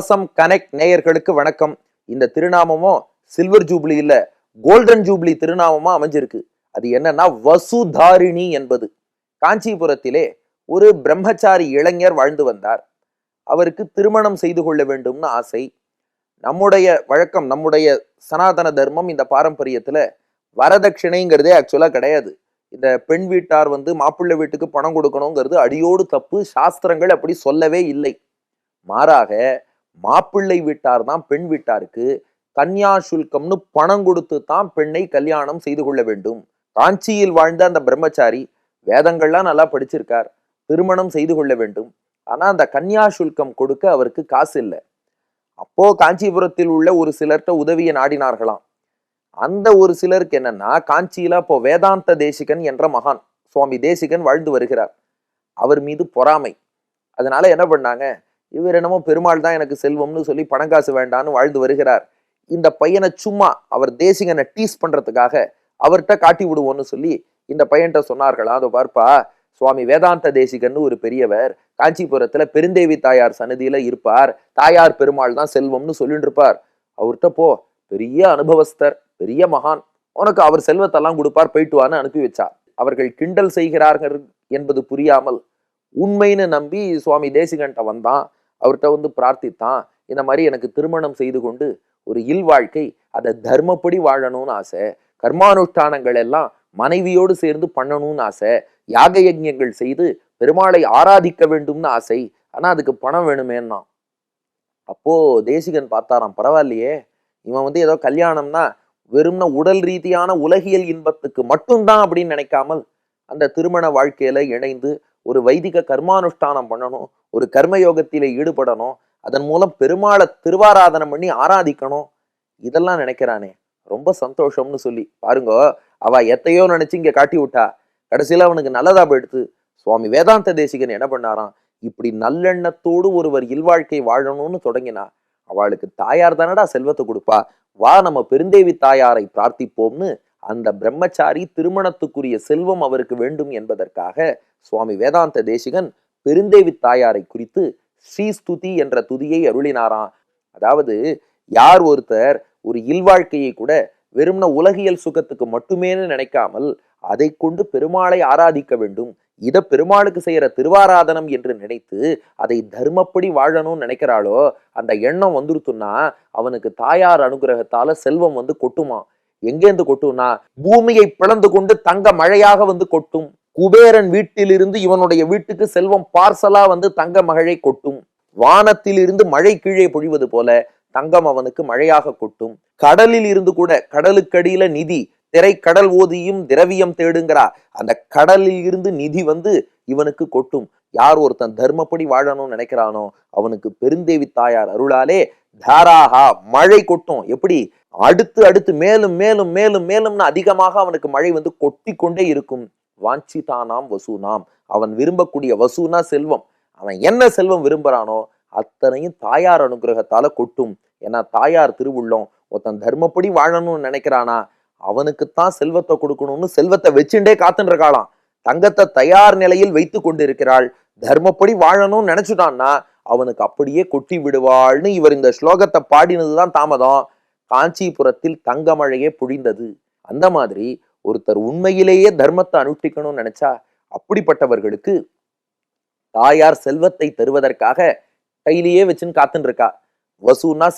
கவசம் கனெக்ட் நேயர்களுக்கு வணக்கம். இந்த திருநாமமும் சில்வர் ஜூப்ளி இல்ல கோல்டன் ஜூப்ளி திருநாமமா அமைஞ்சிருக்கு. அது என்னன்னா வசுதாரிணி என்பது. காஞ்சிபுரத்திலே ஒரு பிரம்மச்சாரி இளைஞர் வாழ்ந்து வந்தார். அவருக்கு திருமணம் செய்து கொள்ள வேண்டும்னு ஆசை. நம்முடைய வழக்கம் நம்முடைய சனாதன தர்மம் இந்த பாரம்பரியத்துல வரதட்சணைங்கிறதே ஆக்சுவலா கிடையாது. இந்த பெண் வீட்டார் வந்து மாப்பிள்ளை வீட்டுக்கு பணம் கொடுக்கணுங்கிறது அடியோடு தப்பு சாஸ்திரங்கள் அப்படி சொல்லவே இல்லை. மாறாக மாப்பிள்ளை வீட்டார் தான் பெண் வீட்டாருக்கு கன்யா சுல்கம்னு பணம் கொடுத்து தான் பெண்ணை கல்யாணம் செய்து கொள்ள வேண்டும். காஞ்சியில் வாழ்ந்த அந்த பிரம்மச்சாரி வேதங்கள்லாம் நல்லா படிச்சிருக்கார். திருமணம் செய்து கொள்ள வேண்டும். ஆனால் அந்த கன்யா சுல்கம் கொடுக்க அவருக்கு காசு இல்லை. அப்போ காஞ்சிபுரத்தில் உள்ள ஒரு சிலர்கிட்ட உதவியை நாடினார்களாம். அந்த ஒரு சிலருக்கு என்னன்னா காஞ்சியில அப்போ வேதாந்த தேசிகன் என்ற மகான் சுவாமி தேசிகன் வாழ்ந்து வருகிறார். அவர் மீது பொறாமை. அதனால என்ன பண்ணாங்க இவர் என்னமோ பெருமாள் தான் எனக்கு செல்வம்னு சொல்லி பணங்காசு வேண்டான்னு வாழ்ந்து வருகிறார். இந்த பையனை சும்மா அவர் தேசிகனை டீஸ் பண்றதுக்காக அவர்கிட்ட காட்டி விடுவோம்னு சொல்லி இந்த பையன்கிட்ட சொன்னார்களா? அதை பார்ப்பா சுவாமி வேதாந்த தேசிகன்னு ஒரு பெரியவர் காஞ்சிபுரத்துல பெருந்தேவி தாயார் சன்னதியில இருப்பார். தாயார் பெருமாள் தான் செல்வம்னு சொல்லிட்டு இருப்பார் அவர்கிட்ட போ பெரிய அனுபவஸ்தர் பெரிய மகான் உனக்கு அவர் செல்வத்தெல்லாம் கொடுப்பார் போயிட்டு வான்னு அனுப்பி வச்சார் அவர்கள் கிண்டல் செய்கிறார்கள் என்பது புரியாமல் உண்மைன்னு நம்பி சுவாமி தேசிகன்ட்ட வந்தான். அவர்கிட்ட வந்து பிரார்த்தித்தான். இந்த மாதிரி எனக்கு திருமணம் செய்து கொண்டு ஒரு இல் வாழ்க்கை அதை தர்மப்படி வாழணும்னு ஆசை கர்மானுஷ்டானங்கள் எல்லாம் மனைவியோடு சேர்ந்து பண்ணணும்னு ஆசை யாக யஜ்ஞங்கள் செய்து பெருமாளை ஆராதிக்க வேண்டும்னு ஆசை ஆனால் அதுக்கு பணம் வேணுமேன்னா. அப்போ தேசிகன் பார்த்தாராம் பரவாயில்லையே இவன் வந்து ஏதோ கல்யாணம்னா வெறும்ன உடல் ரீதியான உலகியல் இன்பத்துக்கு மட்டும்தான் அப்படின்னு நினைக்காமல் அந்த திருமண வாழ்க்கையில இணைந்து ஒரு வைதிக கர்மானுஷ்டானம் பண்ணணும் ஒரு கர்மயோகத்தில ஈடுபடணும் அதன் மூலம் பெருமாளை திருவாராதனம் பண்ணி ஆராதிக்கணும். இதெல்லாம் நினைக்கிறானே. ரொம்ப சந்தோஷம்னு சொல்லி. பாருங்க அவ எத்தையோ நினைச்சு இங்க காட்டி விட்டா. கடைசியில அவனுக்கு நல்லதா போயிடுத்து. சுவாமி வேதாந்த தேசிகன் என்ன பண்ணாராம்? இப்படி நல்லெண்ணத்தோடு ஒருவர் இல்வாழ்க்கை வாழணும்னு தொடங்கினா அவளுக்கு தாயார் தானடா செல்வத்தை கொடுப்பா. வா நம்ம பெருந்தேவி தாயாரை பிரார்த்திப்போம்னு அந்த பிரம்மச்சாரி திருமணத்துக்குரிய செல்வம் அவருக்கு வேண்டும் என்பதற்காக சுவாமி வேதாந்த தேசிகன் பெருந்தேவி தாயாரை குறித்து ஸ்ரீஸ்துதி என்ற துதியை அருளினாராம். அதாவது யார் ஒருத்தர் ஒரு இல்வாழ்க்கையை கூட வெறும்ன உலகியல் சுகத்துக்கு மட்டுமேன்னு நினைக்காமல் அதை கொண்டு பெருமாளை ஆராதிக்க வேண்டும். இத பெருமாளுக்கு செய்யற திருவாராதனம் என்று நினைத்து அதை தர்மப்படி வாழணும்னு நினைக்கிறாளோ அந்த எண்ணம் வந்துருத்துன்னா அவனுக்கு தாயார் அனுகிரகத்தால செல்வம் வந்து கொட்டுமா எங்கேருந்து கொட்டும்னா பூமியை பிளந்து கொண்டு தங்க மழையாக வந்து கொட்டும். குபேரன் வீட்டிலிருந்து இவனுடைய வீட்டுக்கு செல்வம் பார்சலா வந்து தங்க மழை கொட்டும். வானத்திலிருந்து மழை கீழே பொழிவது போல தங்கம் அவனுக்கு மழையாக கொட்டும். கடலில் இருந்து கூட கடலுக்கடியில நிதி திரை கடல் ஓதியும் திரவியம் தேடுங்கிறா. அந்த கடலில் இருந்து நிதி வந்து இவனுக்கு கொட்டும். யார் ஒருத்தன் தர்மப்படி வாழணும்னு நினைக்கிறானோ அவனுக்கு பெருந்தேவி தாயார் அருளாலே தாராகா மழை கொட்டும். எப்படி? அடுத்து அடுத்து மேலும் மேலும் மேலும் மேலும்னு அதிகமாக அவனுக்கு மழை வந்து கொட்டி கொண்டே இருக்கும். வாஞ்சிதானாம் வசூனாம். அவன் விரும்பக்கூடிய வசூனா செல்வம். அவன் என்ன செல்வம் விரும்புறானோ அத்தனையும் தாயார் அனுகிரகத்தால கொட்டும். ஏன்னா தாயார் திருவுள்ளம். ஒருத்தன் தர்மப்படி வாழணும்னு நினைக்கிறானா அவனுக்குத்தான் செல்வத்தை கொடுக்கணும்னு செல்வத்தை வச்சுட்டே காத்துட்டு இருக்காளாம் தங்கத்தை தயார் நிலையில் வைத்து கொண்டிருக்கிறாள். தர்மப்படி வாழணும்னு நினைச்சுட்டான்னா அவனுக்கு அப்படியே கொட்டி விடுவாள்னு இவர் இந்த ஸ்லோகத்தை பாடினதுதான் தாமதம். காஞ்சிபுரத்தில் தங்கமழையே பொழிந்தது. அந்த மாதிரி ஒருத்தர் உண்மையிலேயே தர்மத்தை அனுஷ்டிக்கணும்னு நினைச்சா அப்படிப்பட்டவர்களுக்கு தாயார் செல்வத்தை தருவதற்காக கையிலேயே வச்சுன்னு காத்துன்னு இருக்கா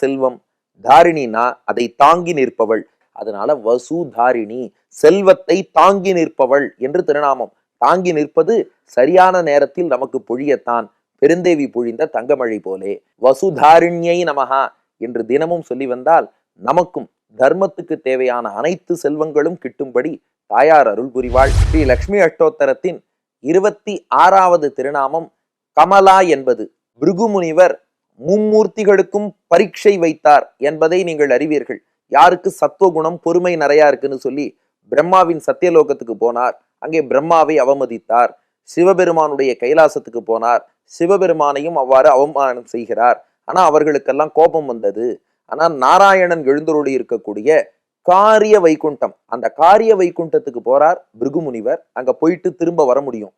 செல்வம் தாரிணினா அதை தாங்கி நிற்பவள். அதனால வசூதாரிணி செல்வத்தை தாங்கி நிற்பவள் என்று திருநாமம். தாங்கி நிற்பது சரியான நேரத்தில் நமக்கு பொழியத்தான். பெருந்தேவி பொழிந்த தங்கமழை போலே வசுதாரிண்யை நமகா என்று தினமும் சொல்லி வந்தால் நமக்கும் தர்மத்துக்கு தேவையான அனைத்து செல்வங்களும் கிட்டும்படி தாயார் அருள் புரிவாள். ஸ்ரீ லக்ஷ்மி அஷ்டோத்தரத்தின் இருபத்தி ஆறாவது திருநாமம் கமலா என்பது பிருகுமுனிவர் மும்மூர்த்திகளுக்கும் பரீட்சை வைத்தார் என்பதை நீங்கள் அறிவீர்கள். யாருக்கு சத்துவகுணம் பொறுமை நிறையா இருக்குன்னு சொல்லி பிரம்மாவின் சத்தியலோகத்துக்கு போனார். அங்கே பிரம்மாவை அவமதித்தார். சிவபெருமானுடைய கைலாசத்துக்கு போனார். சிவபெருமானையும் அவ்வாறு அவமானம் செய்கிறார். ஆனால் அவர்களுக்கெல்லாம் கோபம் வந்தது. ஆனால் நாராயணன் எழுந்தருளி இருக்கக்கூடிய காரிய வைகுண்டம் அந்த காரிய வைகுண்டத்துக்கு போறார் பிருகுமுனிவர். அங்க போயிட்டு திரும்ப வர முடியும்.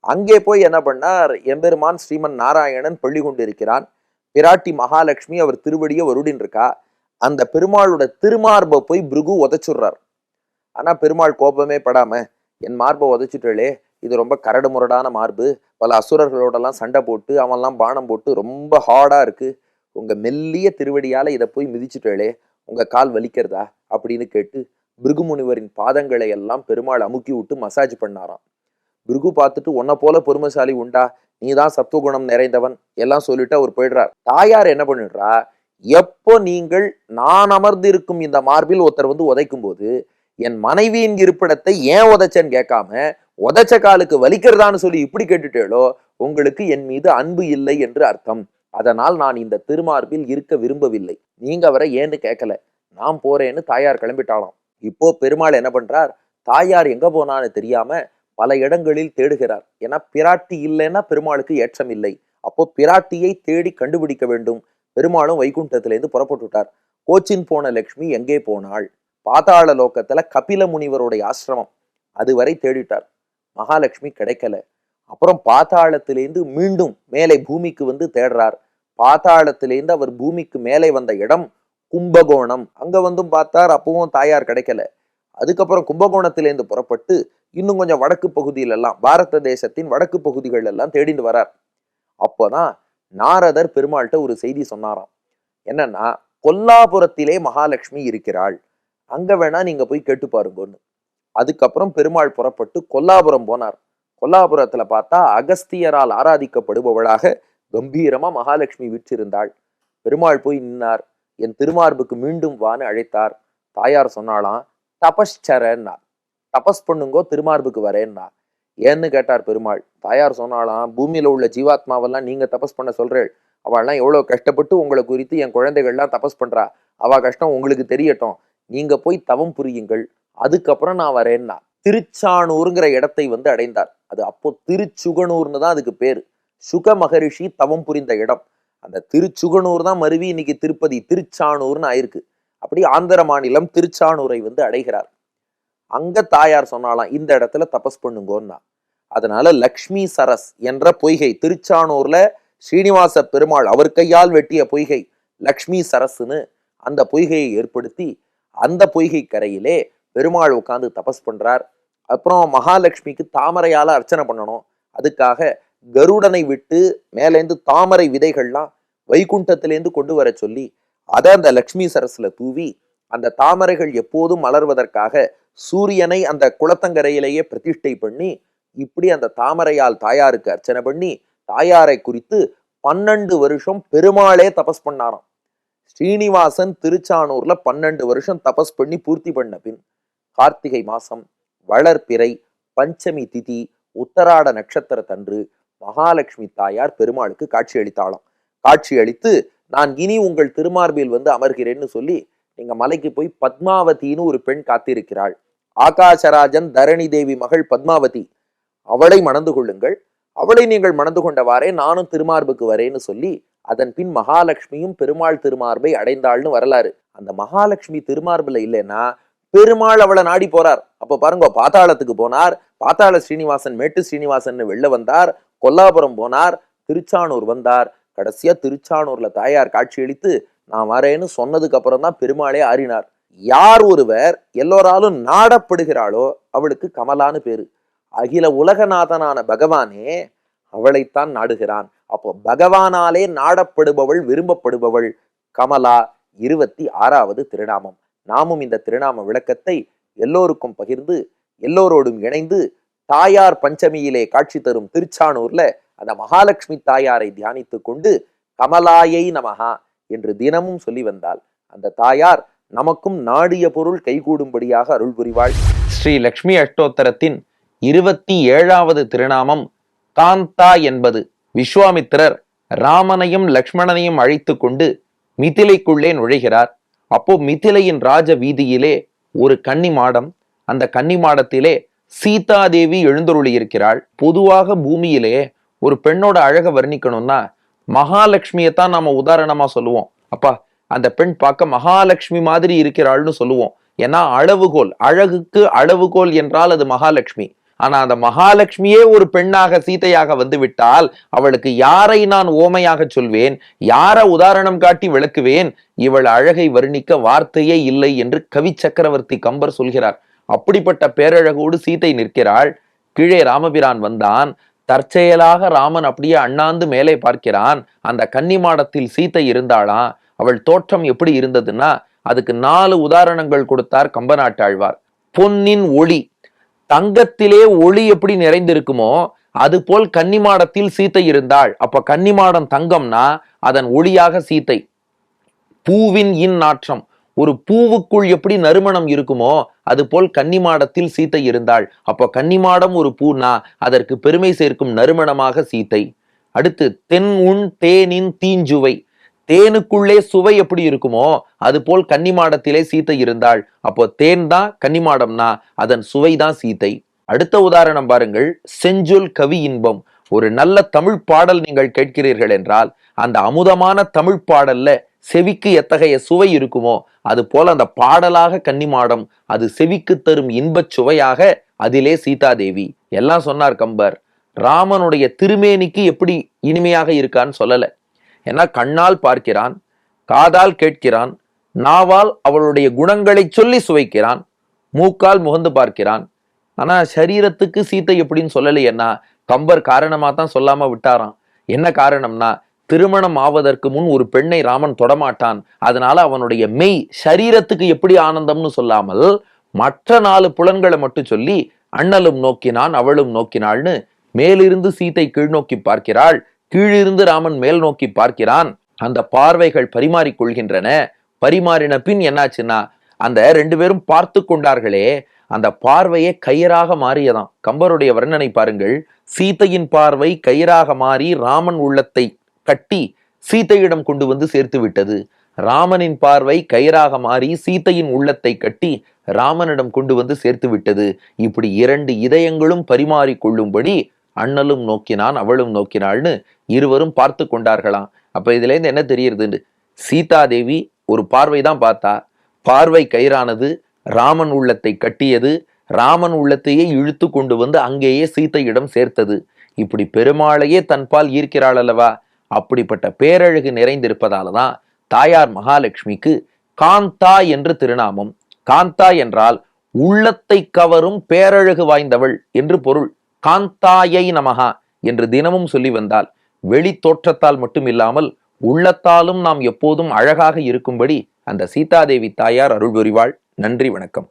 அங்கே போய் என்ன பண்ணார்? எம்பெருமான் ஸ்ரீமன் நாராயணன் பள்ளி கொண்டிருக்கிறான். பிராட்டி மகாலட்சுமி அவர் திருவடியை வருடின் இருக்கா. அந்த பெருமாளோட திருமார்பை போய் பிருகு உதச்சுடுறார். ஆனா பெருமாள் கோபமே படாம என் மார்பை உதைச்சிட்டே இது ரொம்ப கரடு முரடான மார்பு. பல அசுரர்களோடலாம் சண்டை போட்டு அவன்லாம் பானம் போட்டு ரொம்ப ஹார்டாக இருக்குது உங்கள் மெல்லிய திருவடியால் இதை போய் மிதிச்சுட்டே உங்கள் கால் வலிக்கிறதா? அப்படின்னு கேட்டு பிருகுமுனிவரின் பாதங்களை எல்லாம் பெருமாள் அமுக்கி விட்டு மசாஜ் பண்ணாராம். பிருகு பார்த்துட்டு உன்னை போல பொறுமைசாலி உண்டா? நீ தான் சத்துவகுணம் நிறைந்தவன். எல்லாம் சொல்லிட்டு அவர் போயிடுறார். தாயார் என்ன பண்ணிடுறா எப்போ நீங்கள் நான் அமர்ந்திருக்கும் இந்த மார்பில் ஒருத்தர் வந்து உதைக்கும் போது என் மனைவியின் இருப்பிடத்தை ஏன் உதைச்சேன்னு கேட்காம உதச்ச காலுக்கு வலிக்கிறதான்னு சொல்லி இப்படி கேட்டுட்டேளோ உங்களுக்கு என் மீது அன்பு இல்லை என்று அர்த்தம். அதனால் நான் இந்த திருமார்பில் இருக்க விரும்பவில்லை. நீங்க வர ஏன்னு கேட்கல நான் போறேன்னு தாயார் கிளம்பிட்டாலாம் இப்போ பெருமாள் என்ன பண்றார்? தாயார் எங்க போனான்னு தெரியாம பல இடங்களில் தேடுகிறார். ஏன்னா பிராட்டி இல்லைன்னா பெருமாளுக்கு ஏற்றம் இல்லை. அப்போ பிராட்டியை தேடி கண்டுபிடிக்க வேண்டும். பெருமாளும் வைகுண்டத்திலேருந்து புறப்பட்டு விட்டார் கோச்சின் போன லக்ஷ்மி எங்கே போனாள்? பாதாள லோக்கத்துல கபில முனிவருடைய ஆசிரமம். அதுவரை தேடிட்டார். மகாலட்சுமி கிடைக்கல. அப்புறம் பாதாளத்திலேருந்து மீண்டும் மேலே பூமிக்கு வந்து தேடுறார். பாதாளத்திலேருந்து அவர் பூமிக்கு மேலே வந்த இடம் கும்பகோணம். அங்க வந்தும் பார்த்தார் அப்பவும் தாயார் கிடைக்கல. அதுக்கப்புறம் கும்பகோணத்திலேருந்து புறப்பட்டு இன்னும் கொஞ்சம் வடக்கு பகுதியிலெல்லாம் பாரத தேசத்தின் வடக்கு பகுதிகள் எல்லாம் தேடிந்து வரார். அப்போதான் நாரதர் பெருமாள்கிட்ட ஒரு செய்தி சொன்னாராம். என்னன்னா கொல்லாபுரத்திலே மகாலட்சுமி இருக்கிறாள். அங்க வேணா நீங்க போய் கேட்டு பாருங்கன்னு. அதுக்கப்புறம் பெருமாள் புறப்பட்டு கொல்லாபுரம் போனார். கொல்லாபுரத்துல பார்த்தா அகஸ்தியரால் ஆராதிக்கப்படுபவளாக கம்பீரமா மகாலட்சுமி விற்றிருந்தாள். பெருமாள் போய் நின்னார். என் திருமார்புக்கு மீண்டும் வான்னு அழைத்தார். தாயார் சொன்னாலாம் தபஸ்சரன்னா தபஸ் பண்ணுங்கோ திருமார்புக்கு வரேன்னா ஏன்னு கேட்டார் பெருமாள். தாயார் சொன்னாலாம் பூமியில உள்ள ஜீவாத்மாவெல்லாம் நீங்க தபஸ் பண்ண சொல்றேள். அவள்லாம் எவ்வளவு கஷ்டப்பட்டு உங்களை குறித்து என் குழந்தைகள்லாம் தபஸ் பண்றா. அவ கஷ்டம் உங்களுக்கு தெரியட்டும். நீங்க போய் தவம் புரியுங்கள். அதுக்கப்புறம் நான் வரேன்னா திருச்சானூருங்கிற இடத்தை வந்து அடைந்தார். அது அப்போ திருச்சுகனூர்னு தான் அதுக்கு பேர். சுக மகரிஷி தவம் புரிந்த இடம். அந்த திருச்சுகனூர் தான் மருவி இன்னைக்கு திருப்பதி திருச்சானூர்னு ஆயிருக்கு. அப்படி ஆந்திர மாநிலம் திருச்சானூரை வந்து அடைகிறார். அங்க தாயார் சொன்னாலாம் இந்த இடத்துல தபஸ் பண்ணுங்கோன்னா. அதனால லக்ஷ்மி சரஸ் என்ற பொய்கை திருச்சானூர்ல ஸ்ரீனிவாச பெருமாள் அவர் கையால் வெட்டிய பொய்கை லக்ஷ்மி சரஸ்னு அந்த பொய்கையை ஏற்படுத்தி அந்த பொய்கை கரையிலே பெருமாள் உட்காந்து தபஸ் பண்ணுறார் அப்புறம் மகாலட்சுமிக்கு தாமரையால் அர்ச்சனை பண்ணணும். அதுக்காக கருடனை விட்டு மேலேருந்து தாமரை விதைகள்லாம் வைகுண்டத்திலேருந்து கொண்டு வர சொல்லி அதை அந்த லக்ஷ்மி சரஸில் தூவி அந்த தாமரைகள் எப்போதும் மலர்வதற்காக சூரியனை அந்த குளத்தங்கரையிலேயே பிரதிஷ்டை பண்ணி இப்படி அந்த தாமரையால் தாயாருக்கு அர்ச்சனை பண்ணி தாயாரை குறித்து பன்னெண்டு வருஷம் பெருமாளே தபஸ் பண்ணாராம். ஸ்ரீனிவாசன் திருச்சானூர்ல பன்னெண்டு வருஷம் தபஸ் பண்ணி பூர்த்தி பண்ண பின் கார்த்திகை மாசம் வளர்பிறை பஞ்சமி திதி உத்தராட நட்சத்திரத்தன்று மகாலட்சுமி தாயார் பெருமாளுக்கு காட்சி அளித்தாளாம் காட்சி அளித்து நான் இனி உங்கள் திருமார்பில் வந்து அமர்கிறேன்னு சொல்லி நீங்க மலைக்கு போய் பத்மாவதின்னு ஒரு பெண் காத்திருக்கிறாள். ஆகாசராஜன் தரணி தேவி மகள் பத்மாவதி அவளை மணந்து கொள்ளுங்கள். அவளை நீங்கள் மணந்து கொண்டவாறே நானும் திருமார்புக்கு வரேன்னு சொல்லி அதன் பின் மகாலட்சுமியும் பெருமாள் திருமார்பை அடைந்தாள்னு வரலாறு. அந்த மகாலட்சுமி திருமார்பில் இல்லைன்னா பெருமாள் அவளை நாடி போறார். அப்ப பாருங்க பாத்தாளத்துக்கு போனார். பாத்தாள ஸ்ரீனிவாசன் மேட்டு ஸ்ரீனிவாசன் வெளில வந்தார். கொல்லாபுரம் போனார். திருச்சானூர் வந்தார். கடைசியா திருச்சானூர்ல தாயார் காட்சியளித்து நான் வரேன்னு சொன்னதுக்கு அப்புறம் தான் பெருமாளே ஆறினார். யார் ஒருவர் எல்லோராலும் நாடப்படுகிறாளோ அவளுக்கு கமலான்னு பேரு. அகில உலகநாதனான பகவானே அவளைத்தான் நாடுகிறான். அப்போ பகவானாலே நாடப்படுபவள் விரும்பப்படுபவள் கமலா இருபத்தி ஆறாவது திருநாமம். நாமும் இந்த திருநாம விளக்கத்தை எல்லோருக்கும் பகிர்ந்து எல்லோரோடும் இணைந்து தாயார் பஞ்சமியிலே காட்சி தரும் திருச்சானூர்ல அந்த மகாலட்சுமி தாயாரை தியானித்து கொண்டு கமலாயை நமகா என்று தினமும் சொல்லி வந்தால் அந்த தாயார் நமக்கும் நாடிய பொருள் கைகூடும்படியாக அருள் புரிவாள். ஸ்ரீ லக்ஷ்மி அஷ்டோத்தரத்தின் இருபத்தி ஏழாவது திருநாமம் காந்தா என்பது. விஸ்வாமித்திரர் ராமனையும் லக்ஷ்மணனையும் அழைத்து கொண்டு மிதிலைக்குள்ளே நுழைகிறார். அப்போ மிதிலையின் ராஜ வீதியிலே ஒரு கன்னி மாடம் அந்த கன்னி மாடத்திலே சீதாதேவி எழுந்தருளி இருக்கிறாள் பொதுவாக பூமியிலே ஒரு பெண்ணோட அழக வர்ணிக்கணும்னா மகாலட்சுமியை தான் நாம உதாரணமா சொல்லுவோம். அப்பா அந்த பெண் பார்க்க மகாலட்சுமி மாதிரி இருக்கிறாள்னு சொல்லுவோம். ஏன்னா அளவுகோல் அழகுக்கு அளவுகோல் என்றால் அது மகாலட்சுமி. ஆனா அந்த மகாலட்சுமியே ஒரு பெண்ணாக சீதையாக வந்துவிட்டால் அவளுக்கு யாரை நான் ஓமையாக சொல்வேன்? யார உதாரணம் காட்டி விளக்குவேன்? இவள் அழகை வர்ணிக்க வார்த்தையே இல்லை என்று கவி சக்கரவர்த்தி கம்பர் சொல்கிறார். அப்படிப்பட்ட பேரழகோடு சீதை நிற்கிறாள். கீழே ராமபிரான் வந்தான். தற்செயலாக ராமன் அப்படியே அண்ணாந்து மேலே பார்க்கிறான். அந்த கன்னிமாடத்தில் சீதை இருந்தாளாம் அவள் தோற்றம் எப்படி இருந்ததுன்னா அதுக்கு நாலு உதாரணங்கள் கொடுத்தார் கம்பநாட்டாழ்வார் பொன்னின் ஒளி. தங்கத்திலே ஒளி எப்படி நிறைந்திருக்குமோ அது போல் கன்னிமாடத்தில் சீத்தை இருந்தாள். அப்ப கன்னிமாடம் தங்கம்னா அதன் ஒளியாக சீத்தை. பூவின் இன் நாற்றம். ஒரு பூவுக்குள் எப்படி நறுமணம் இருக்குமோ அது போல் கன்னிமாடத்தில் சீத்தை இருந்தாள். அப்போ கன்னிமாடம் ஒரு பூனா அதற்கு பெருமை சேர்க்கும் நறுமணமாக சீத்தை. அடுத்து தென் உண் தேனின் தீஞ்சுவை. தேனுக்குள்ளே சுவை எப்படி இருக்குமோ அது போல் கன்னிமாடத்திலே சீத்தை இருந்தாள். அப்போ தேன் தான் கன்னிமாடம்னா அதன் சுவை தான் சீத்தை. அடுத்த உதாரணம் பாருங்கள். செஞ்சொல் கவி இன்பம். ஒரு நல்ல தமிழ் பாடல் நீங்கள் கேட்கிறீர்கள் என்றால் அந்த அமுதமான தமிழ் பாடல்ல செவிக்கு எத்தகைய சுவை இருக்குமோ அது போல அந்த பாடலாக கன்னிமாடம் அது செவிக்கு தரும் இன்பச் சுவையாக அதிலே சீதாதேவி. எல்லாம் சொன்னார் கம்பர். ராமனுடைய திருமேனிக்கு எப்படி இனிமையாக இருக்கான்னு சொல்லலை. ஏன்னா கண்ணால் பார்க்கிறான் காதால் கேட்கிறான் நாவால் அவளுடைய குணங்களை சொல்லி சுவைக்கிறான் மூக்கால் முகந்து பார்க்கிறான். ஆனால் சரீரத்துக்கு சீத்தை எப்படின்னு சொல்லலையேன்னா கம்பர் காரணமாக தான் சொல்லாமல் விட்டாராம். என்ன காரணம்னா திருமணம் ஆவதற்கு முன் ஒரு பெண்ணை ராமன் தொடமாட்டான். அதனால அவனுடைய மெய் சரீரத்துக்கு எப்படி ஆனந்தம்னு சொல்லாமல் மற்ற நாலு புலன்களை மட்டும் சொல்லி அண்ணலும் நோக்கினான் அவளும் நோக்கினாள்னு மேலிருந்து சீத்தை கீழ்நோக்கி பார்க்கிறாள் கீழிருந்து ராமன் மேல் நோக்கி பார்க்கிறான். அந்த பார்வைகள் பரிமாறிக்கொள்கின்றன பரிமாறின பின் என்னாச்சுன்னா அந்த ரெண்டு பேரும் பார்த்து கொண்டார்களே அந்த பார்வையே கயிறாக மாறியதாம். கம்பருடைய வர்ணனை பாருங்கள். சீதையின் பார்வை கயிறாக மாறி ராமன் உள்ளத்தை கட்டி சீதையிடம் கொண்டு வந்து சேர்த்து விட்டது. ராமனின் பார்வை கயிறாக மாறி சீதையின் உள்ளத்தை கட்டி ராமனிடம் கொண்டு வந்து சேர்த்து விட்டது. இப்படி இரண்டு இதயங்களும் பரிமாறிக்கொள்ளும்படி அண்ணலும் நோக்கினான் அவளும் நோக்கினாள்னு இருவரும் பார்த்து கொண்டார்களாம். அப்போ இதுலேருந்து என்ன தெரியுதுன்னு சீதாதேவி ஒரு பார்வை தான் பார்த்தா பார்வை கயிறானது ராமன் உள்ளத்தை கட்டியது ராமன் உள்ளத்தையே இழுத்து கொண்டு வந்து அங்கேயே சீதையிடம் சேர்த்தது. இப்படி பெருமாளையே தன்பால் ஈர்க்கிறாள் அல்லவா? அப்படிப்பட்ட பேரழகு நிறைந்திருப்பதால தான் தாயார் மகாலட்சுமிக்கு காந்தா என்று திருநாமம். காந்தா என்றால் உள்ளத்தை கவரும் பேரழகு வாய்ந்தவள் என்று பொருள். காந்தாயை நமகா என்று தினமும் சொல்லி வந்தால் வெளி தோற்றத்தால் மட்டும் இல்லாமல் உள்ளத்தாலும் நாம் எப்போதும் அழகாக இருக்கும்படி அந்த சீதாதேவி தாயார் அருள் புரிவாள். நன்றி வணக்கம்.